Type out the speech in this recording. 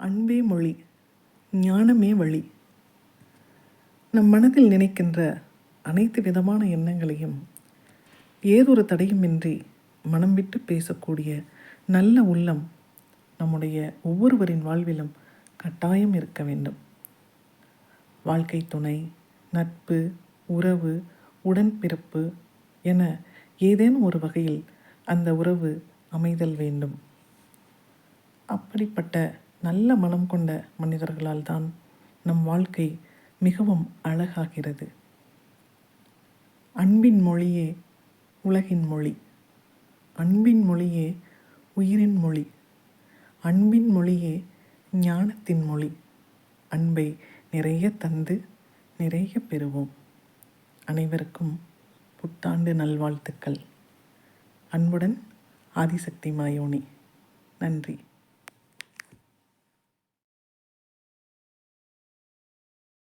அன்பே மொழி ஞானமே வழி. நம் மனதில் நினைக்கின்ற அனைத்து விதமான எண்ணங்களையும் ஏதொரு தடையுமின்றி மனம் விட்டு பேசக்கூடிய நல்ல உள்ளம் நம்முடைய ஒவ்வொருவரின் வாழ்விலும் கட்டாயம் இருக்க வேண்டும். வாழ்க்கை துணை நட்பு உறவு உடன்பிறப்பு என ஏதேனும் ஒரு வகையில் அந்த உறவு அமைதல் வேண்டும். அப்படிப்பட்ட நல்ல மனம் கொண்ட மனிதர்களால் தான் நம் வாழ்க்கை மிகவும் அழகாகிறது. அன்பின் மொழியே உலகின் மொழி. அன்பின் மொழியே உயிரின் மொழி. அன்பின் மொழியே ஞானத்தின் மொழி. அன்பை நிறைய தந்து நிறைய பெறுவோம். அனைவருக்கும் புத்தாண்டு நல்வாழ்த்துக்கள். அன்புடன் ஆதிசக்தி மாயோனி. நன்றி.